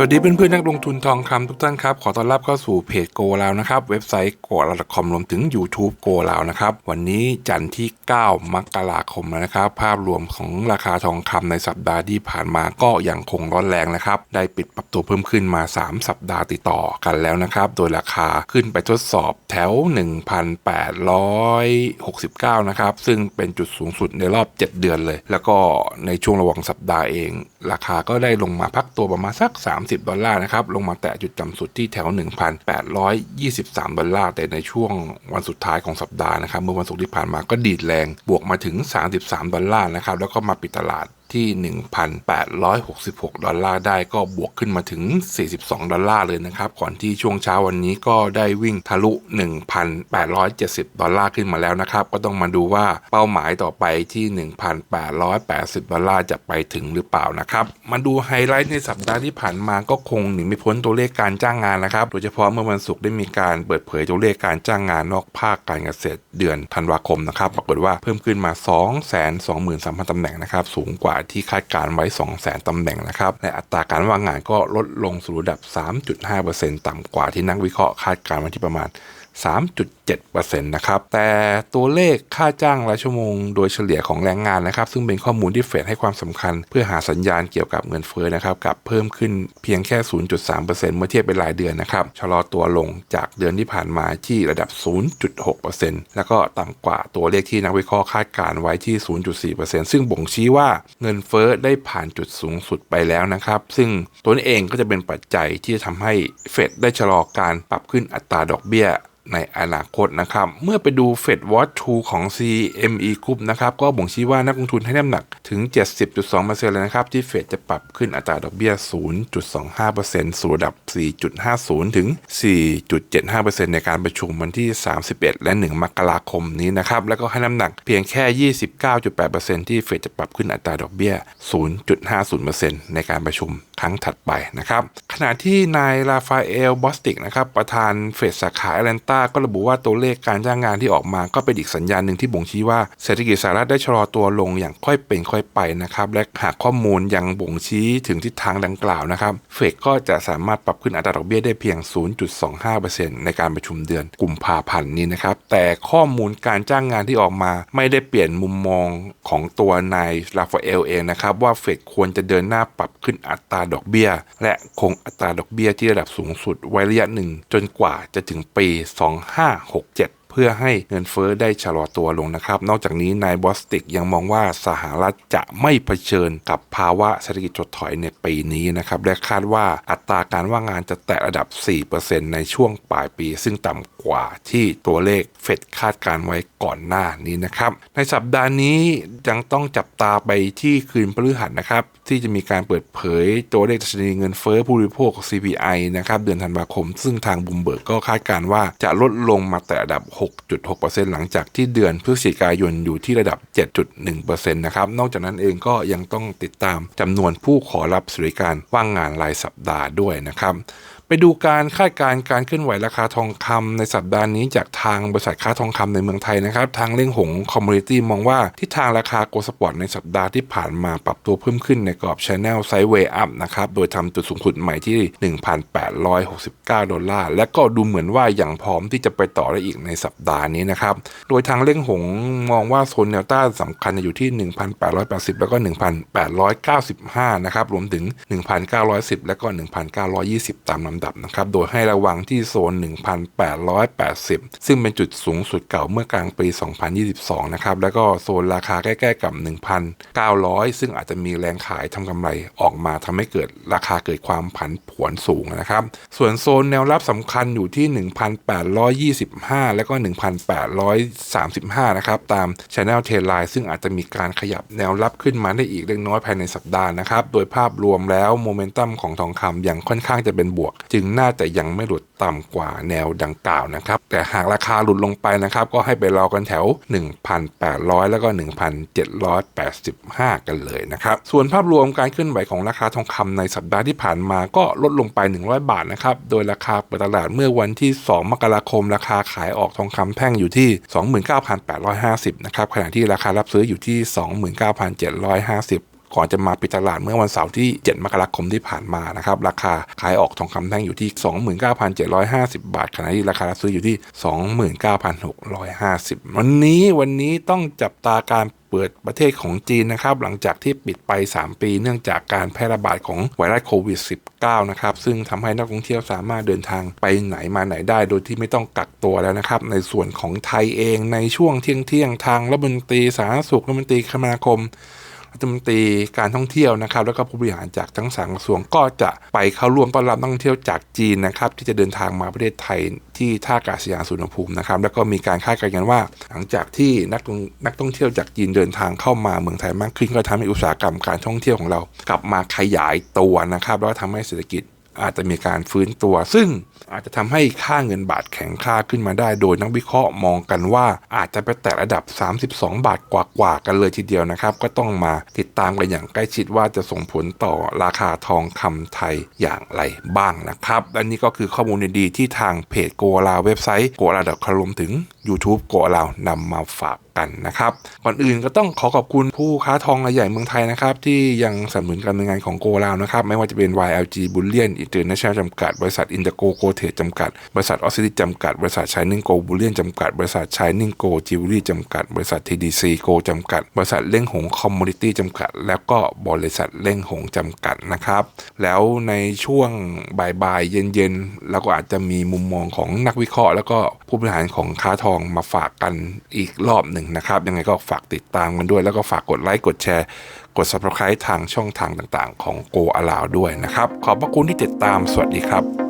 สวัสดีเพื่อนๆนักลงทุนทองคำทุกท่านครับ ขอต้อนรับเข้าสู่เพจโกลาวนะครับ เว็บไซต์โกลาวคอมรวมถึง YouTube โกลาวนะครับ วันนี้จันทร์ที่ 9 มกราคมแล้วนะครับ ภาพรวมของราคาทองคำในสัปดาห์ที่ผ่านมาก็ยังคงร้อนแรงนะครับ ได้ปิดปรับตัวเพิ่มขึ้นมา 3 สัปดาห์ติดต่อกันแล้วนะครับ โดยราคาขึ้นไปทดสอบแถว 1,869 นะครับ ซึ่งเป็นจุดสูงสุดในรอบ 7 เดือนเลย แล้วก็ในช่วงระหว่างสัปดาห์เอง ราคาก็ได้ลงมาพักตัวประมาณสัก30 ดอลลาร์นะครับ ลงมาแตะจุดต่ำสุดที่แถว 1,823 ดอลลาร์ แต่ในช่วงวันสุดท้ายของสัปดาห์นะครับ เมื่อวันศุกร์ที่ผ่านมาก็ดีดแรง บวกมาถึง 33 ดอลลาร์นะครับ แล้วก็มาปิดตลาด ที่ 1,866 ดอลลาร์ได้ก็บวกขึ้นมาถึง 42 ดอลลาร์เลยนะครับ ก่อนที่ช่วงเช้าวันนี้ก็ได้วิ่งทะลุ 1,870 ดอลลาร์ขึ้นมาแล้วนะครับ ก็ต้องมาดูว่าเป้าหมายต่อไปที่ 1,880 ดอลลาร์จะไปถึงหรือเปล่านะครับ มาดูไฮไลท์ในสัปดาห์ที่ผ่านมาก็คงหนีไม่พ้นตัวเลขการจ้างงานนะครับ โดยเฉพาะเมื่อวันศุกร์ได้มีการเปิดเผยตัวเลขการจ้างงานนอกภาคการเกษตรเดือนธันวาคมนะครับ ปรากฏว่าเพิ่มขึ้นมา 223,000ตำแหน่งนะครับ สูงกว่าที่คาดการไว้ 200,000ตำแหน่งนะครับและอัตราการว่างงานก็ลดลงสู่ระดับ 3.5%ต่ำกว่าที่นักวิเคราะห์คาดการไว้ที่ประมาณ 3.7% นะครับ แต่ตัวเลขค่าจ้างรายชั่วโมงโดยเฉลี่ยของแรงงานนะครับ ซึ่งเป็นข้อมูลที่เฟดให้ความสำคัญ เพื่อหาสัญญาณเกี่ยวกับเงินเฟ้อนะครับกับเพิ่มขึ้นเพียงแค่ 0.3%เมื่อเทียบเป็นรายเดือนนะครับชะลอตัวลงจากเดือนที่ผ่านมาที่ระดับ 0.6%แล้วก็ต่ำกว่าตัวเลขที่นักวิเคราะห์คาดการไว้ที่ 0.4%ซึ่งบ่งชี้ว่าเงินเฟ้อได้ผ่านจุดสูงสุดไปแล้วนะครับ ซึ่งตัวนี้เองก็จะเป็นปัจจัยที่จะทำให้เฟดได้ชะลอการปรับขึ้นอัตราดอกเบี้ยในอนาคตนะครับ เมื่อไปดู Fed Watch 2 ของ CME Group นะครับ ก็บ่งชี้ว่านักลงทุนให้น้ำหนัก ถึง 70.2%เลยนะครับ ที่เฟดจะปรับขึ้นอัตราดอกเบี้ย 0.25%สู่ระดับ 4.50 ถึง 4.75%ในการประชุมวันที่ 31 และ 1 มกราคมนี้นะครับ แล้วก็ให้น้ำหนักเพียงแค่ 29.8%ที่เฟดจะปรับขึ้นอัตราดอกเบี้ย 0.50%ในการประชุมครั้งถัดไปนะครับ ขณะที่นายราฟาเอลบอสติกนะครับประธานเฟดสาขาแอตแลนตาก็ระบุว่าตัวเลขการจ้างงานที่ออกมาก็เป็นอีกสัญญาณหนึ่งที่บ่งชี้ว่าเศรษฐกิจสหรัฐได้ชะลอตัวลงอย่างค่อยเป็นค่อยไปนะครับ และหากข้อมูลยังบ่งชี้ถึงทิศทางดังกล่าวนะครับ เฟดก็จะสามารถปรับขึ้นอัตราดอกเบี้ยได้เพียง 0.25%ในการประชุมเดือนกุมภาพันธ์นี้นะครับ แต่ข้อมูลการจ้างงานที่ออกมา ไม่ได้เปลี่ยนมุมมองของตัวนายราฟาเอลเองนะครับ ว่าเฟดควรจะเดินหน้าปรับขึ้นอัตราดอกเบี้ย และคงอัตราดอกเบี้ยที่ระดับสูงสุดไว้ระยะหนึ่งจนกว่าจะถึงปี 2567 พื่อให้เงินเฟ้อได้ชะลอตัวลงนะครับ นอกจากนี้นายบอสติกยังมองว่าสหรัฐจะไม่เผชิญกับภาวะเศรษฐกิจถดถอยในปีนี้นะครับและคาดว่าอัตราการว่างงานจะแตะระดับ 4%ในช่วงปลายปี ซึ่งต่ำกว่าที่ตัวเลขเฟดคาดการไว้ก่อนหน้านี้นะครับ ในสัปดาห์นี้ยังต้องจับตาไปที่คืนพฤหัสนะครับ ที่จะมีการเปิดเผยตัวเลขดัชนีเงินเฟ้อผู้บริโภค CPI นะครับเดือนธันวาคม ซึ่งทางบุมเบิร์กก็คาดการว่าจะลดลงมาแต่ระดับ6.6%หลังจากที่เดือนพฤศจิกายนอยู่ที่ระดับ 7.1%นะครับ นอกจากนั้นเองก็ยังต้องติดตามจำนวนผู้ขอรับสวัสดิการว่างงานรายสัปดาห์ด้วยนะครับ ไปดูการคาดการณ์การเคลื่อนไหวราคาทองคำในสัปดาห์นี้จากทางบริษัทค้าทองคำในเมืองไทยนะครับ ทางเล่งหงคอมมูนิตี้มองว่าทิศทางราคาโกลสปอร์ตในสัปดาห์ที่ผ่านมาปรับตัวเพิ่มขึ้นในกรอบชแนลไซด์เวย์อัพนะครับ โดยทำจุดสูงสุดใหม่ที่ 1,869 ดอลลาร์ และก็ดูเหมือนว่าอย่างพร้อมที่จะไปต่อได้อีกในสัปดาห์นี้นะครับ โดยทางเล่งหงมองว่าโซนแนวต้านสำคัญจะอยู่ที่ 1,880 แล้วก็ 1,895 นะครับ รวมถึง 1,910 และก็ 1,920 ตามลำดับนะครับ โดยให้ระวังที่โซน 1,880 ซึ่งเป็นจุดสูงสุดเก่าเมื่อกลางปี 2022 นะครับ แล้วก็โซนราคาใกล้ๆกับ 1,900 ซึ่งอาจจะมีแรงขายทำกำไรออกมาทำให้เกิดราคาเกิดความผันผวนสูงนะครับ ส่วนโซนแนวรับสำคัญอยู่ที่ 1,825 แล้วก็ 1,835 นะครับตาม Channel t a i l Line ซึ่งอาจจะมีการขยับแนวรับขึ้นมาได้อีกเล็กน้อยภายในสัปดาห์นะครับ โดยภาพรวมแล้วโมเมนตัมของทองคำยังค่อนข้างจะเป็นบวกจึงน่าจะยังไม่หลุดต่ำกว่าแนวดังกล่าวนะครับ แต่หากราคาหลุดลงไปนะครับ ก็ให้ไปรอกันแถว 1,800 แล้วก็ 1,785 กันเลยนะครับ ส่วนภาพรวมการเคลื่อนไหวของราคาทองคำในสัปดาห์ที่ผ่านมาก็ลดลงไป 100 บาทนะครับ โดยราคาเปิดตลาดเมื่อวันที่ 2 มกราคม ราคาขายออกทองคำแท่งอยู่ที่ 29,850 นะครับ ขณะที่ราคารับซื้ออยู่ที่ 29,750 ก่อนจะมาปิดตลาดเมื่อวันเสาร์ที่ 7 มกราคมที่ผ่านมานะครับราคาขายออกทองคำแท่งอยู่ที่ 29,750 บาทขณะที่ราคาซื้ออยู่ที่ 29,650 วันนี้วันนี้ต้องจับตาการเปิดประเทศของจีนนะครับ หลังจากที่ปิดไป 3 ปีเนื่องจากการแพร่ระบาดของไวรัสโควิด -19 นะครับ ซึ่งทำให้นักท่องเที่ยวสามารถเดินทางไปไหนมาไหนได้ โดยที่ไม่ต้องกักตัวแล้วนะครับ ในส่วนของไทยเองในช่วงเที่ยงเที่ยงทางรัฐมนตรีสาธารณสุขรัฐมนตรีคมนาคม ฐมนตรีการท่องเที่ยวนะครับ แล้วก็ผู้บริหารจากทั้งสามกระทรวงก็จะไปเข้าร่วมต้อนรับนักท่องเที่ยวจากจีนนะครับ ที่จะเดินทางมาประเทศไทยที่ท่าอากาศยานสุวรรณภูมินะครับ แล้วก็มีการคาดการณ์กันว่า หลังจากที่นักนักท่องเที่ยวจากจีนเดินทางเข้ามาเมืองไทยมากขึ้นก็ทำให้อุตสาหกรรมการท่องเที่ยวของเรา กลับมาขยายตัวนะครับแล้วก็ทำให้เศรษฐกิจอาจจะมีการฟื้นตัว ซึ่ง อาจจะทำให้ค่าเงินบาทแข็งค่าขึ้นมาได้ โดยนักวิเคราะห์มองกันว่าอาจจะไปแตะระดับ 32 บาทกว่าๆกันเลยทีเดียวนะครับ ก็ต้องมาติดตามกันอย่างใกล้ชิดว่าจะส่งผลต่อราคาทองคำไทยอย่างไรบ้างนะครับและนี่ก็คือข้อมูลดีๆที่ทางเพจโกลาเว็บไซต์โกลาดอทคอรมถึง YouTube โกลานำมาฝากกันนะครับ ก่อนอื่นก็ต้องขอขอบคุณผู้ค้าทองรายใหญ่เมืองไทยนะครับ ที่ยังสนับสนุนการดำเนินงานของโกลาวนะครับ ไม่ว่าจะเป็น YLG Bullion International จำกัด บริษัท Indigo g o t e จำกัด บริษัทออสซิลิจำกัด บริษัท Shining Go Bullion จำกัด บริษัท Shining Go Jewelry จำกัด บริษัท TDC Go จำกัด บริษัทเล่งหงคอมมูนิตี้จำกัด แล้วก็บริษัทเล่งหงจำกัดนะครับ แล้วในช่วงบ่ายๆเย็นๆเราก็อาจจะมีมุมมองของนักวิเคราะห์ แล้วก็ผู้บริหารของค้าทองมาฝากกันอีกรอบหนึ่งนะครับยังไงก็ฝากติดตามกันด้วย แล้วก็ฝากกดไลค์กดแชร์กด subscribe ทางช่องทางต่างๆ ของโกอาลาวด้วยนะครับ ขอบพระคุณที่ติดตาม สวัสดีครับ